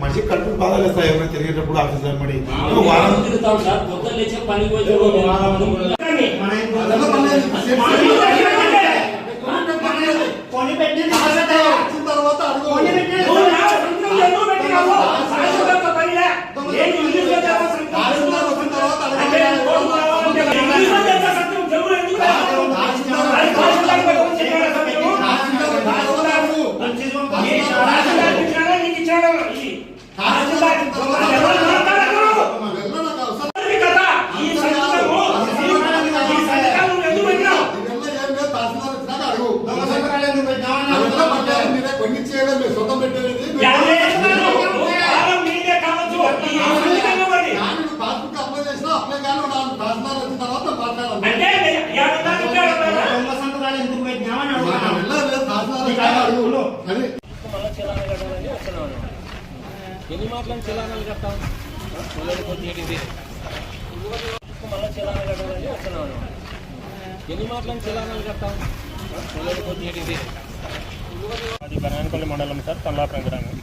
మనిషి కడుపు బాధ లేస్తాయి ఎవరైనా తిరిగేటప్పుడు ఆఫీస్ వెంబడి వారం తిరుగుతాం సార్. పొద్దున్న లేచే పోతే అదెలా పర్లేదు. కొని పెట్టిన వచ్చిన తర్వాత అడుగు. కొని పెట్టిన నువ్వు నా సంతకం ఎందుకు పెట్టినావు? శాశ్వత పనిలే. నేను ఇంగ్లీష్లో చేస్తా సంతకం. తహసీల్దార్ వచ్చిన తర్వాత అంటే అడగాలి. కోరుకున్నావంటే ఇంగ్లీష్లో చేస్తా సంతకం. తెలుగులో ఎందుకు రాస్తావు? అది తహసీల్దార్ పట్టుకొని చెప్పాడా సంతకం? తహసీల్దార్ వచ్చిన తర్వాత అడుగు. ఈ తహసీల్దార్ ఇచ్చాడా, నీకు ఇచ్చాడా? ఈ తహసీల్దార్ ఎవరు మాట్లాడకూడదు. వెళ్ళను నాకు అవసరం అది కదా. ఈ సంతకము, ఈ సంతకాలు నువ్వు ఎందుకు పెట్టినావు? ఇవన్నీ ఏం లేదు, తహసీల్దార్ వచ్చినాక అడుగు. దొంగ సంతకాలు ఎందుకు పెట్టావని అదెలా పర్లేదు, అడుగుతున్నాను. మీరే కొన్ని చేయలేదు, మీరు సొంతం పెట్టేది. యాభై వేస్తున్నాను. నువ్వు కాలం నీదే కావచ్చు. ఈ సంతకం మరి. కానీ నువ్వు పాస్బుక్ అప్లై చేసినా అప్లై కానీ నాకు తహసీల్దార్ వచ్చిన తర్వాత మాట్లాడాలి అంటే యాభై దాకా ఉంటాడు కదా. దొంగ సంతకాలు ఎందుకు పెట్టినావని నాకు అడుగుతున్నాను. వెళ్ళలేదు, తహసీల్దార్ వచ్చినాక అడుగు. అది మళ్ళీ చలానా కట్టాలని వస్తున్నాను ఎన్ని మాటలను చలానాలు కట్టాం పిల్లలు మళ్ళీ చలానా కట్టాలని వస్తున్నాను ఎన్ని మాటలను చలానాలు కట్టాం పిల్లలు అది బనాయనపల్లి మండలం సార్ కల్లాపురం గ్రామం.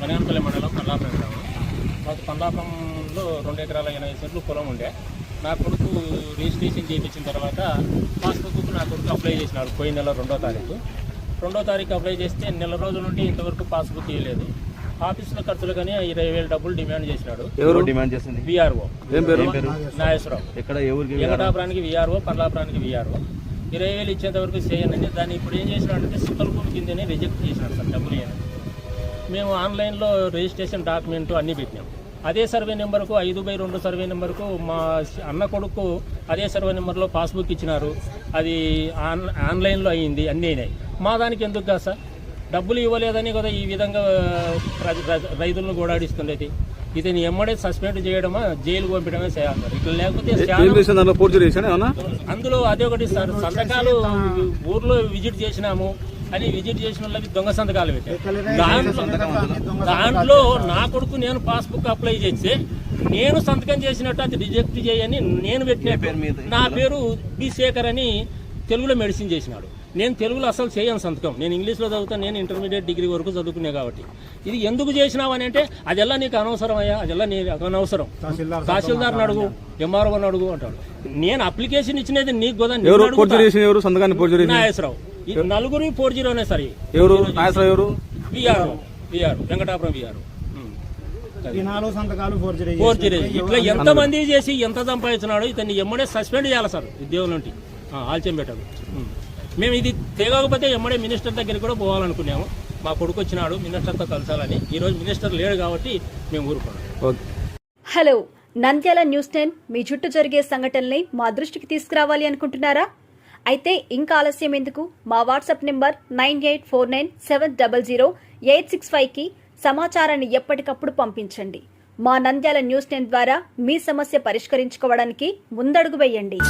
బనాయనపల్లి మండలం కల్లాపురం గ్రామం. మాకు కల్లాపురంలో రెండు ఎకరాల ఎనభై సెంట్లు పొలం ఉండే. నా కొడుకు రిజిస్ట్రేషన్ చేయించిన తర్వాత పాస్బుక్ నా కొడుకు అప్లై చేసినాడు పోయిన నెల రెండో తారీఖు. రెండో తారీఖు అప్లై చేస్తే నెల రోజుల నుండి ఇంతవరకు పాస్బుక్ ఇవ్వలేదు. ఆఫీసులో ఖర్చులు కానీ ఇరవై వేలు డబ్బులు డిమాండ్ చేసినాడు. ఎవరు? డిమాండ్ చేస్తుంది విఆర్ఓ. ఏం పేరు? నాగేశ్వరరావు. ఎక్కడ? ఎవరికి వెంకటాపురానికి విఆర్ఓ పర్లాపురానికి విఆర్ఓ. ఇరవై వేలు ఇచ్చేంత వరకు చేయనండి దాన్ని ఇప్పుడు ఏం చేసినాడంటే సింపుల్ కోడ్ కిందనే రిజెక్ట్ చేసినాడు సార్ డబ్బులు మేము ఆన్లైన్లో రిజిస్ట్రేషన్ డాక్యుమెంట్ అన్నీ పెట్టినాం. అదే సర్వే నెంబర్కు ఐదు బై రెండు సర్వే నెంబర్కు మా అన్న కొడుకు అదే సర్వే నెంబర్లో పాస్బుక్ ఇచ్చినారు. అది ఆన్ ఆన్లైన్లో అయ్యింది అన్నీ అయినాయి. మా దానికి ఎందుకు కాదు సార్? డబ్బులు ఇవ్వలేదని కదా ఈ విధంగా రైతులను గోడాడిస్తుండేది ఇతని ఎమ్మడే సస్పెండ్ చేయడమా జైలు పంపించడమే చేయాలి. ఇట్లా లేకపోతే అందులో అదే ఒకటి సార్ సంతకాలు ఊర్లో విజిట్ చేసినాము అని విజిట్ చేసిన వాళ్ళకి దొంగ సంతకాలు పెట్టారు. దాంట్లో దాంట్లో నా కొడుకు నేను పాస్బుక్ అప్లై చేస్తే నేను సంతకం చేసినట్టు అది రిజెక్ట్ చేయని నేను పెట్టినట్టు. నా పేరు బి శేఖర్ అని తెలుగులో మెడిసిన్ చేసినాడు. నేను తెలుగులో అసలు చేయను సంతకం. నేను ఇంగ్లీష్లో చదువుతాను నేను ఇంటర్మీడియట్ డిగ్రీ వరకు చదువుకునే కాబట్టి. ఇది ఎందుకు చేసినావు అని అంటే అదెల్లా నీకు అనవసరం అయ్యా? అదెల్లా నీకు అనవసరం? తహసీల్దార్ని అడుగు ఎంఆర్ఓని అడుగు అంటాడు. నేను అప్లికేషన్ ఇచ్చినది నీకు కదా నాగేశ్వరరావు. నలుగురు ఫోర్ జీరోనే సరే. ఎవరు? ఎవరు? విఆర్ విఆర్ వెంకటాపురం విఆర్ ఇట్లా ఎంత మంది చేసి ఎంత సంపాదించినాడో ఇతన్ని ఎమ్మడే సస్పెండ్ చేయాలి సార్. ఉద్యోగం నుండి. ఆల్చెం పెట్టదు. మేము ఇది తేగకపోతే ఎమ్మడే మినిస్టర్ దగ్గరికి కూడా పోవాలనుకున్నాము. మా కొడుకు వచ్చినాడు మినిస్టర్తో కలసాలని. ఈరోజు మినిస్టర్ లేడు కాబట్టి మేము ఊరుకున్నాం. Okay. Hello Nandyal news ten. మీ చుట్టూ జరిగే సంఘటనల్ని మా దృష్టికి తీసుకురావాలి అనుకుంటున్నారా? అయితే ఇంకా ఆలస్యం ఎందుకు? మా WhatsApp number nine eight four nine seven double zero eight six ఫైవ్కి సమాచారాన్ని ఎప్పటికప్పుడు పంపించండి. మా నంద్యాల న్యూస్ టెన్ ద్వారా మీ సమస్య పరిష్కరించుకోవడానికి ముందడుగు వేయండి.